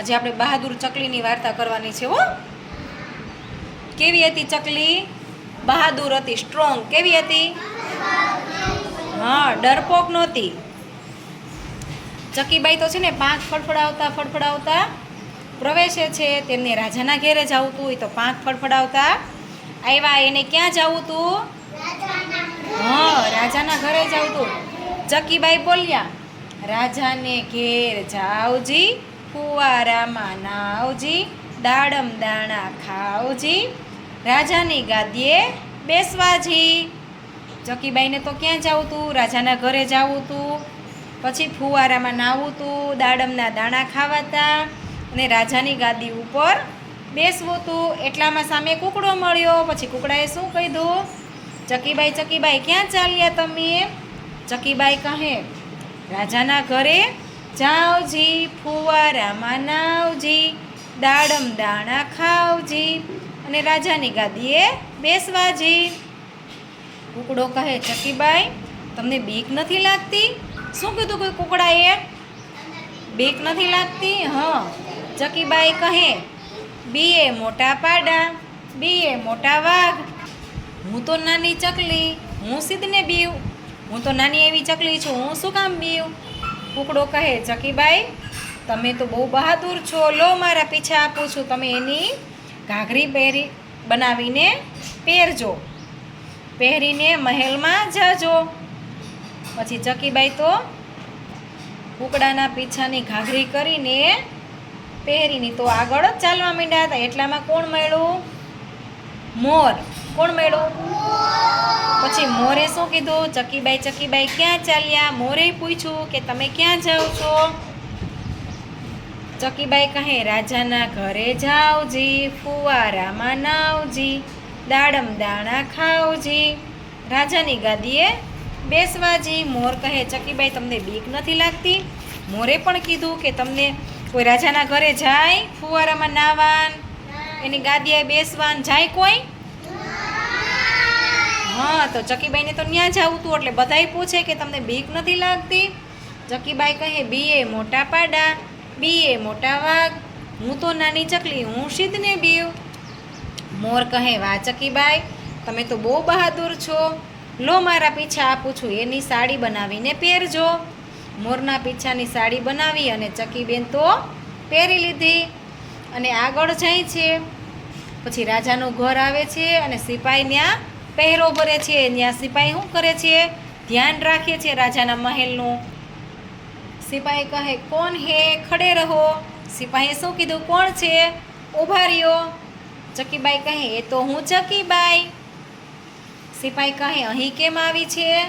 આજે આપણે બહાદુર ચકલીની વાર્તા કરવાની છે, હો. કેવી હતી ચકલી? બહાદુર હતી સ્ટ્રોંગ કેવી હતી? હા, ડરપોક નહોતી. ચકીબાઈ તો છે ને પાંખ ફડફડાવતા ફડફડાવતા પ્રવેશે છે, તેમને રાજાના ઘેરે જવું હતું એ તો પાંખ ફડફડાવતા આવ્યા, એને ક્યાં જવું હતું હા, રાજાના ઘરે જવું હતું ચકીબાઈ બોલ્યા, રાજાને ઘેર જાવજી ફુવારામાં નાવજી દાડમ દાણા ખાવજી રાજાની ગાદીએ બેસવાજી ચકીબાઈને તો ક્યાં જવું તું? રાજાના ઘરે જવું તું. પછી ફુવારામાં નાહવું તું, દાડમના દાણા ખાવાતા અને રાજાની ગાદી ઉપર બેસવું તું. એટલામાં સામે કૂકડો મળ્યો. પછી કૂકડાએ શું કીધું? ચકીબાઈ ચકીબાઈ ક્યાં ચાલ્યા તમે? ચકીબાઈ કહે, રાજાના ઘરે જાવજી ફુવારામાં નાવજી, દાડમ દાણા ખાવજી અને રાજાની ગાદીએ બેસવાજી. કૂકડો કહે, ચકીબાઈ, તમને બીક નથી લાગતી? શું કીધું કોઈ કુકડાએ? બીક નથી લાગતી? હા. ચકીબાઈ કહે, બીએ મોટા પાડા, બીએ મોટા વાઘ. હું તો નાની ચકલી, હું સીધને બીવ. હું તો નાની એવી ચકલી છું, હું શું કામ બીવ? કૂકડો કહે, ચકીબાઈ, તમે તો બહુ બહાદુર છો. લો મારા પીછે આપું છું. તમે એની ઘાઘરી પહેરી બનાવીને પહેરજો. પહેરીને મહેલમાં જાજો. પછી ચકીબાઈ તો કૂકડાના પીછાની ઘાઘરી કરીને પહેરીને તો આગળ જ ચાલવા માંડ્યા હતા. એટલામાં કોણ મળ્યું? મોર. કોણ મળ્યું? પછી મોરે શું કીધું? ચકીબાઈ ચકીબાઈ ક્યાં ચાલ્યા? મોરે પૂછ્યું કે તમે ક્યાં જાઓ છો? ચકીબાઈ કહે રાજાના ઘરે જાવજી ફુવારામાં નાવજી દાડમ દાણા ખાવજી. રાજાની ગાદીએ બેસવાજી. મોર કહે ચકીબાઈ તમને બીક નથી લાગતી? મોરે પણ કીધું કે તમને કોઈ રાજાના ઘરે જાય ફુવારામાં નાવાન એની ગાદીએ બેસવાન જાય કોઈ? હા, તો ચકીબાઈને તો ત્યાં જવું હતું એટલે બધાય પૂછે કે તમને બીક નથી લાગતી? ચકીબાઈ કહે બીએ મોટા પાડા બીએ મોટા વાઘ, હું તો નાની ચકલી, હું સિદ્ધને બીવ. મોર કહે, વાહ ચકીબાઈ, તમે તો બહુ બહાદુર છો. લો મારા પીછા આપું છું એની સાડી બનાવીને પહેરજો. મોરના પીછાની સાડી બનાવી અને ચકીબેન તો પહેરી લીધી. અને આગળ જાય છે. પછી રાજાનું ઘર આવે છે અને સિપાઈ ત્યાં પહેરો ભરે છે ત્યાં સિપાઈ શું કરે છે? ધ્યાન રાખે છે રાજાના મહેલનું. સિપાહી કહે કોણ હે? ખડે રહો. સિપાહીએ શું કીધું? કોણ છે? ઊભા રહ્યો. ચકીબાઈ કહે એ તો હું ચકીબાઈ. સિપાહી કહે અહીં કેમ આવી છે?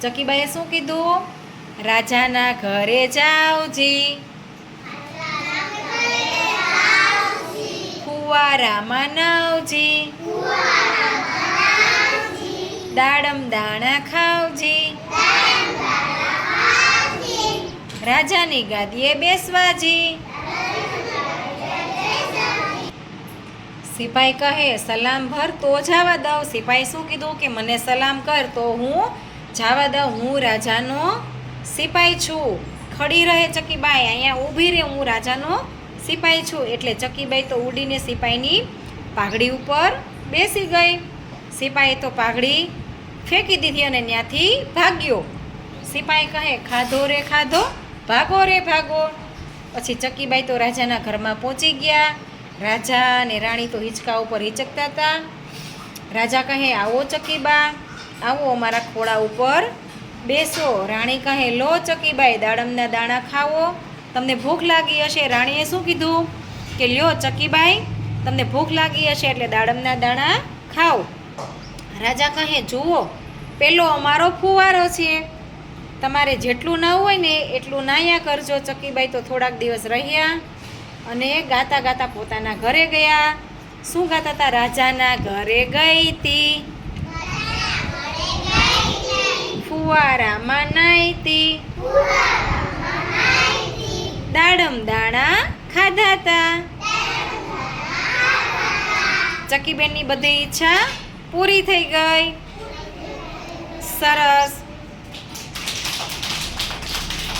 ચકીબાઈએ શું કીધું? રાજાના ઘરે જાવજી ફુવારામાં નાવજી દાડમ દાણા ખાવજી. રાજાની ગાદીએ બેસવાજી. સિપાઈ કહે, સલામ ભર તો જવા દઉં. સિપાઈ શું કીધું? કે, મને સલામ કર તો હું જવા દઉં. હું રાજાનો સિપાઈ છું. ખડી રહે ચકીબાઈ. અહીંયા ઊભી રહે હું રાજાનો સિપાઈ છું. એટલે ચકીબાઈ તો ઉડીને સિપાઈની પાઘડી ઉપર બેસી ગઈ. સિપાઈ તો પાઘડી ફેંકી દીધી અને ત્યાંથી ભાગ્યો. સિપાઈ કહે, ખાધો રે, ખાધો, ભાગો રે, ભાગો. પછી ચકીબાઈ તો રાજાના ઘરમાં પહોંચી ગયા. રાજા અને રાણી તો હિંચકા ઉપર હિચકતા હતા. રાજા કહે, આવો ચકીબા આવો અમારા ખોળા ઉપર બેસો. રાણી કહે, લો ચકીબાઈ દાડમના દાણા ખાવો તમને ભૂખ લાગી હશે. રાણીએ શું કીધું? કે, લ્યો ચકીબાઈ તમને ભૂખ લાગી હશે એટલે દાડમના દાણા ખાઓ. રાજા કહે, જુઓ પેલો અમારો ફુવારો છે. તમારે જેટલું ના હોય ને એટલું નાયા કરજો. ચકીબાઈ તો થોડાક દિવસ રહ્યા અને ગાતા ગાતા પોતાના ઘરે ગયા. શું ગાતા હતા? રાજાના ઘરે ગઈ તી. ફુવારામાં નાઈતી દાડમ દાણા ખાધા હતા. ચકીબેનની બધી ઈચ્છા પૂરી થઈ ગઈ. સરસ.